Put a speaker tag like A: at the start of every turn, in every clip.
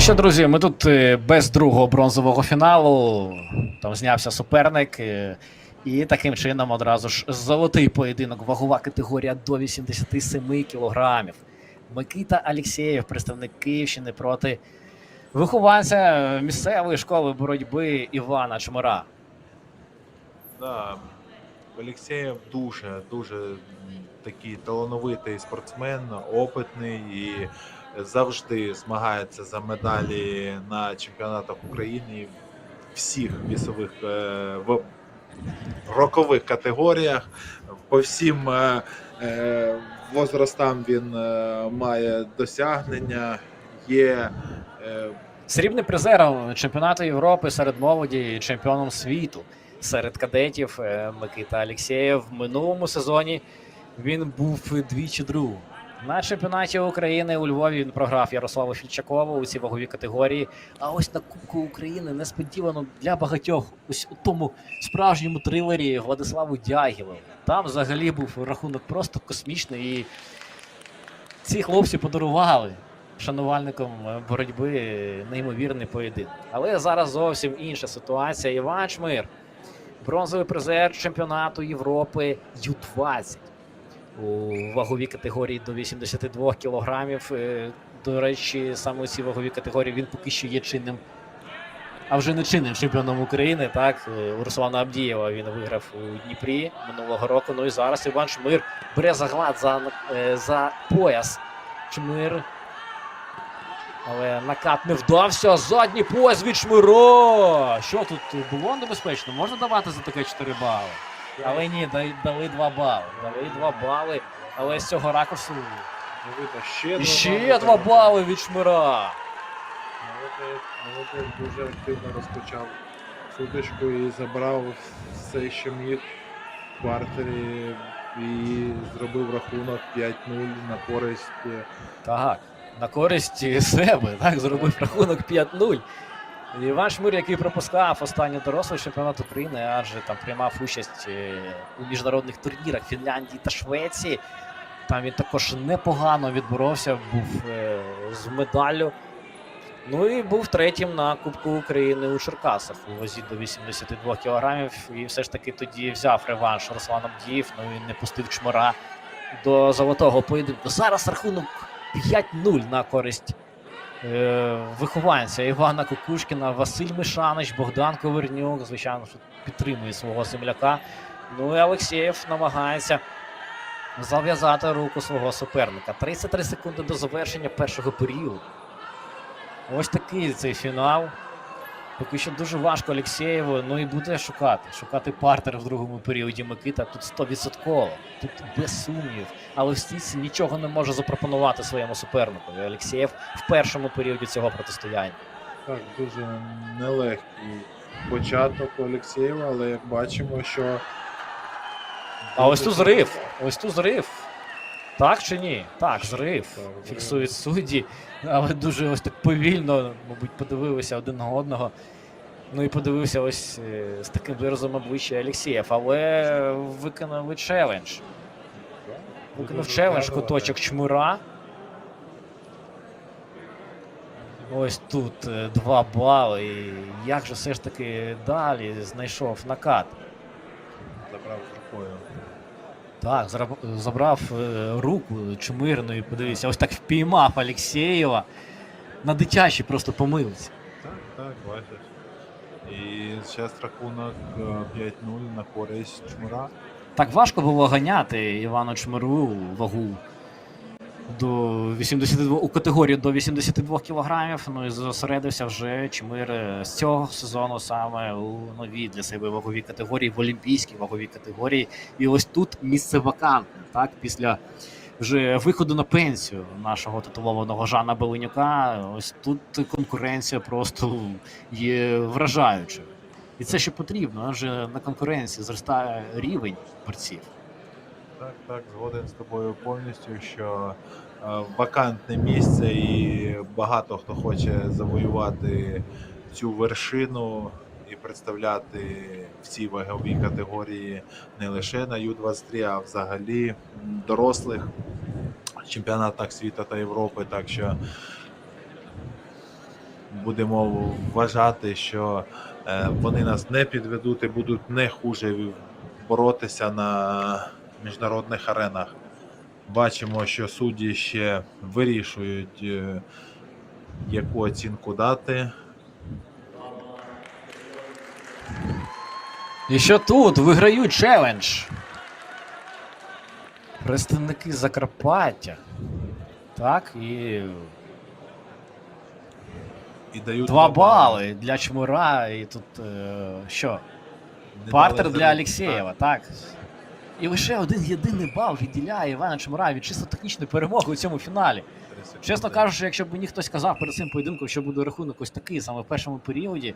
A: Ну що, друзі, ми тут е, без другого бронзового фіналу. Там знявся суперник. е, І таким чином одразу ж золотий поєдинок, вагова категорія до 87 кілограмів. Микита Алєксєєв, представник Київщини проти вихованця місцевої школи боротьби Івана Чмира.
B: Да, Олексєєв дуже дуже такий талановитий спортсмен, опитний і завжди змагається за медалі на чемпіонатах України всіх вісових е, в рокових категоріях. По всім е, е, возрастам він має досягнення. Є
A: Срібний призером чемпіонату Європи серед молоді, чемпіоном світу серед кадетів Микита Алєксєєв. В минулому сезоні він був двічі другим. На чемпіонаті України у Львові він програв Ярославу Фільчакову у цій ваговій категорії. А ось на Кубку України несподівано для багатьох ось у тому справжньому трилері Владиславу Дягілеву. Там взагалі був рахунок просто космічний. І ці хлопці подарували шанувальникам е, боротьби неймовірний поєдинок. Але зараз зовсім інша ситуація. Іван Чмир, бронзовий призер чемпіонату Європи Ю-20 у ваговій категорії до 82 кілограмів. Е, До речі, саме у цій ваговій категорії він поки що є чинним. А вже не чинним чемпіоном України, так Е, у Руслана Абдієва він виграв у Дніпрі минулого року. Ну і зараз Іван Чмир бере заглад за, е, за пояс. Чмир але накат не вдався. Задній пояс від Шмиро. Що тут було небезпечно? Можна давати за таке 4 бали? Але ні, дали 2 бали. Дали 2 бали. Але з цього ракурсу
B: ну, видно, ще
A: і
B: два
A: ще
B: бали.
A: 2 бали від Шмира.
B: Молодець, дуже активно розпочав сутичку і забрав все, що міг в квартирі і зробив рахунок 5-0 на користь. е,
A: Так, на користь себе, так, зробив рахунок 5-0. Іван Шмир, який пропускав останній дорослий чемпіонат України, адже там приймав участь е, у міжнародних турнірах Фінляндії та Швеції. Там він також непогано відборовся, був е, з медаллю. Ну і був третім на Кубку України у Черкасах у вазі до 82 кілограмів. І все ж таки тоді взяв реванш Руслан Абдіїв, ну і не пустив чмира до золотого поєдинку. Зараз рахунок 5-0 на користь вихованця Івана Кукушкіна, Василь Мишанич, Богдан Ковернюк, звичайно, підтримує свого земляка. Ну і Олексєєв намагається зав'язати руку свого суперника. 33 секунди до завершення першого періоду. Ось такий цей фінал. Поки що дуже важко Олексєєву, ну і буде шукати. Шукати партер в другому періоді Микита тут 100%. Тут без сумнівів. Але стійці нічого не може запропонувати своєму супернику. І Олексєєв в першому періоді цього протистояння.
B: Так, дуже нелегкий початок Олексєєва, але як бачимо, що.
A: А ось тут зрив. Ось тут зрив. Так чи ні? Так, зрив. Фіксують судді. Але дуже ось так повільно, мабуть, подивилися один на одного. Ну і подивився ось е, з таким виразом обличчя Олексєєв. Але виконали челендж. Виконав челендж куточок чмира. Ось тут е, два бали. І як же все ж таки далі знайшов накат?
B: Забрав рукою.
A: Так, забрав е, руку чмирною, подивіться, ось так впіймав Алєксєєва. На дитячій просто помилці.
B: Так, так, бачиш. І зараз рахунок е, 5-0 на користь Чмира.
A: Так важко було ганяти Івану Чмиру вагу до 82, у категорію до 82 кілограмів. Ну і зосередився вже Чмир е, з цього сезону саме у новій для себе ваговій категорії, в олімпійській ваговій категорії. І ось тут місце вакантне, так, після вже виходу на пенсію нашого титулованого Жана Беленюка. Ось тут конкуренція просто є вражаючою. І це ще потрібно, адже на конкуренції зростає рівень борців.
B: Так, так, згоден з тобою повністю, що е, вакантне місце і багато хто хоче завоювати цю вершину і представляти в цій ваговій категорії не лише на Ю-23, а взагалі дорослих чемпіонатах світу та Європи. Так що будемо вважати, що е, вони нас не підведуть і будуть не хуже боротися на міжнародних аренах. Бачимо, що судді ще вирішують, е, яку оцінку дати.
A: І що тут виграють челендж. Представники Закарпаття. Так, і
B: І дають
A: два бали для Чмура. І тут е, що?
B: Не
A: Партер для Алєксєєва, так. І лише один єдиний бал відділяє Івана Чмура від чисто технічної перемоги у цьому фіналі. Чесно кажучи, якщо б мені хтось сказав перед цим поєдинком, що буде рахунок ось такий саме в першому періоді,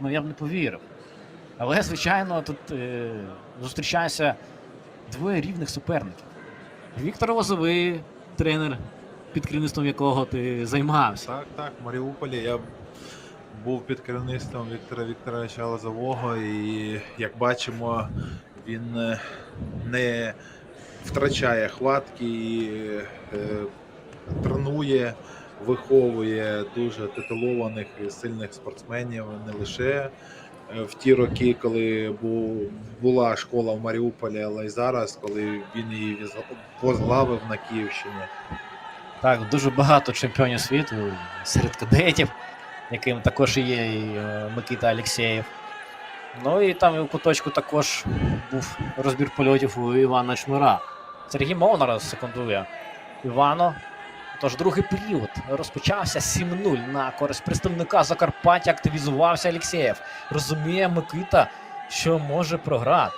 A: ну я б не повірив. Але, звичайно, тут е, зустрічаються двоє рівних суперників. Віктор Лозовий, тренер, під керівництвом якого ти займався.
B: Так, так, в Маріуполі я був під керівництвом Віктора Вікторовича Лозового, і як бачимо, він е, не втрачає хватки і е, тренує, виховує дуже титулованих і сильних спортсменів не лише е, в ті роки, коли бу- була школа в Маріуполі, але й зараз, коли він її возглавив на Київщині.
A: Так, дуже багато чемпіонів світу серед кадетів, яким також є і Микита Алєксєєв. Ну і там і у куточку також був розбір польотів у Івана Чмира. Сергій Мовнар секундує Івано. Тож другий період розпочався 7-0 на користь представника Закарпаття. Активізувався Алєксєєв. Розуміє Микита, що може програти.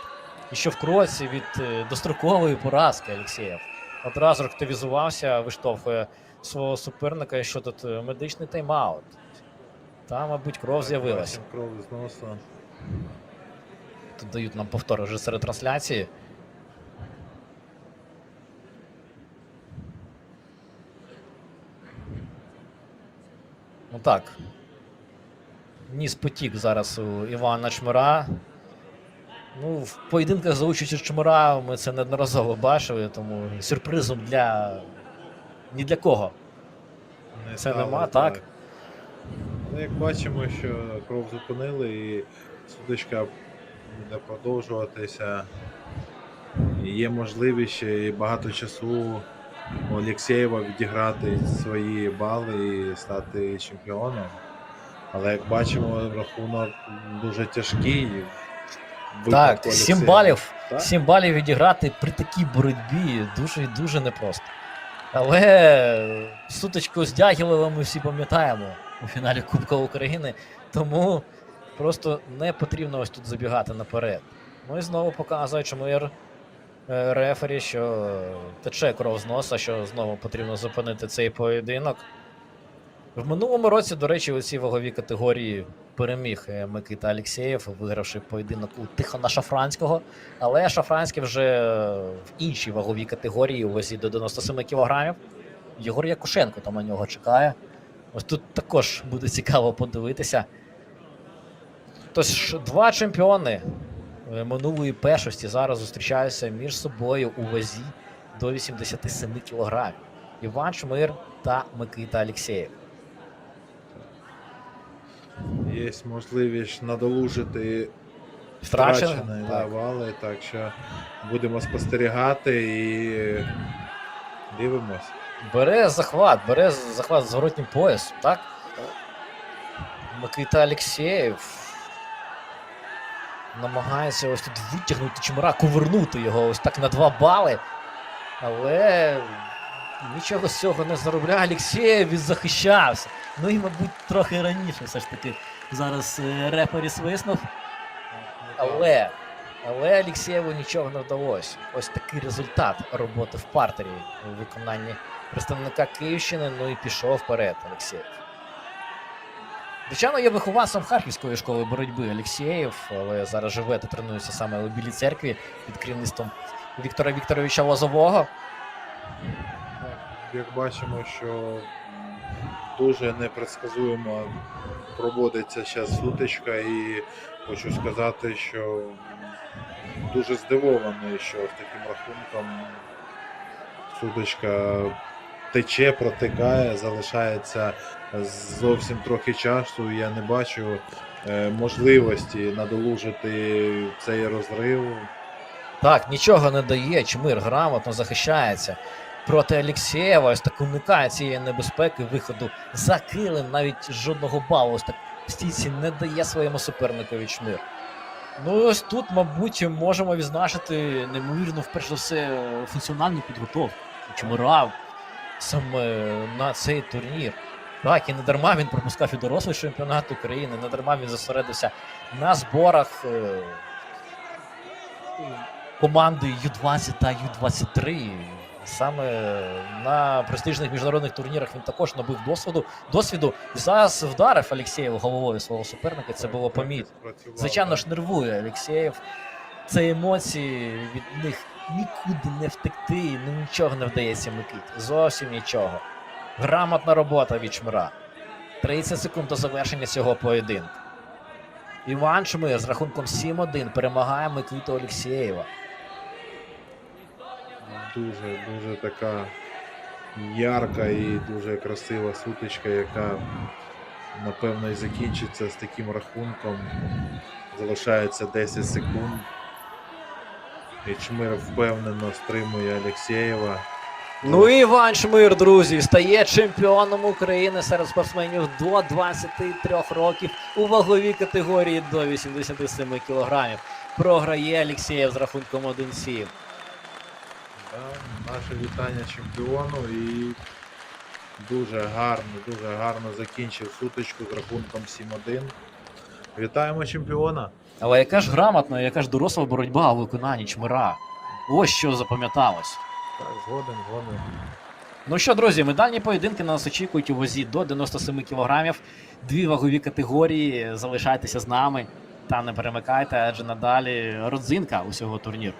A: І що в кроці від е, дострокової поразки Алєксєєв одразу активізувався, виштовхує свого суперника, що тут е, медичний тайм-аут. Там, мабуть, кров з'явилася.
B: Кров з носа.
A: Тут дають нам повтор вже серед трансляції. Ну так. Ніс потік зараз у Івана Чмира. Ну, в поєдинках за участю Чмира ми це неодноразово бачили, тому сюрпризом для ні для кого.
B: Не
A: Це
B: стало,
A: нема, так?
B: Ну, як бачимо, що кров зупинили і судочка буде продовжуватися. Є можливість ще і багато часу у Олексєєва відіграти свої бали і стати чемпіоном. Але як бачимо, рахунок дуже тяжкий.
A: Так, 7 балів.
B: Так?
A: 7 балів відіграти при такій боротьбі дуже і дуже непросто. Але сутичку з Дягілевим ми всі пам'ятаємо у фіналі Кубка України, тому просто не потрібно ось тут забігати наперед. Ну і знову показує Чмир е, рефері, що тече кров з носа, що знову потрібно зупинити цей поєдинок. В минулому році, до речі, у цій ваговій категорії переміг е, Микита Алєксєєв, вигравши поєдинок у Тихона Шафранського. Але Шафранський вже в іншій ваговій категорії у вазі до 97 кілограмів. Єгор Якушенко там на нього чекає. Ось тут також буде цікаво подивитися. Тож два чемпіони е, минулої першості зараз зустрічаються між собою у вазі до 87 кілограмів. Іван Чмир та Микита Алєксєєв.
B: Є можливість надолужити втрачені
A: Так.
B: вали, так що будемо спостерігати і дивимось.
A: Бере захват, бере захват з зворотнім поясом, так? Микита Алєксєєв намагається ось тут витягнути чмира, кувернути його ось так на два бали. Але нічого з цього не заробляє. Алєксєєв відзахищався. Ну і, мабуть, трохи раніше все ж таки зараз е, репері свиснув. Але, але Алєксєєву нічого не вдалося. Ось такий результат роботи в партері у виконанні представника Київщини. Ну і пішов вперед Алєксєєв. Звичайно, є вихованцем Харківської школи боротьби Алєксєєв, але зараз живе та тренується саме у Білій церкві під керівництвом Віктора Вікторовича Лозового.
B: Як бачимо, що дуже непредсказуемо проводиться зараз сутичка, і хочу сказати, що дуже здивований, що таким рахунком сутичка тече, протикає, залишається зовсім трохи часу. Я не бачу е, можливості надолужити цей розрив.
A: Так, нічого не дає. Чмир грамотно захищається проти Алєксєєва. Ось так уникає цієї небезпеки виходу за килим. Навіть жодного балу ось так стійці не дає своєму суперникові Чмир. Ну ось тут, мабуть, можемо відзначити неймовірно, вперше за все, функціональну підготовку Чмира саме на цей турнір. Так, і не дарма він пропускав і дорослий чемпіонат України, не дарма він зосередився на зборах е, команди Ю-20 та Ю-23. Саме на престижних міжнародних турнірах він також набив досвіду. досвіду. І зараз вдарив Алєксєєв головою свого суперника. Це було помітно. Звичайно ж, нервує Алєксєєв. Це емоції, від них нікуди не втекти, ну нічого не вдається Микиті. Зовсім нічого. Грамотна робота від Чмира. 30 секунд до завершення цього поєдинку. Іван Чмир з рахунком 7-1 перемагає Микиту Олексєєва.
B: дуже дуже така ярка і дуже красива сутичка, яка напевно і закінчиться з таким рахунком. Залишається 10 секунд. І Чмир впевнено стримує Алєксєєва.
A: Ну і Іван Чмир, друзі, стає чемпіоном України серед спортсменів до 23 років у ваговій категорії до 87 кілограмів. Програє Алєксєєв з рахунком 1-7.
B: Да, наше вітання чемпіону і дуже гарно, дуже гарно закінчив сутичку з рахунком 7-1. Вітаємо чемпіона!
A: Але яка ж грамотна, яка ж доросла боротьба у виконанні Чмира. Ось що запам'яталось.
B: Так, згоден, згоден.
A: Ну що, друзі, медальні поєдинки на нас очікують у вазі до 97 кілограмів. Дві вагові категорії. Залишайтеся з нами та не перемикайте, адже надалі родзинка усього турніру.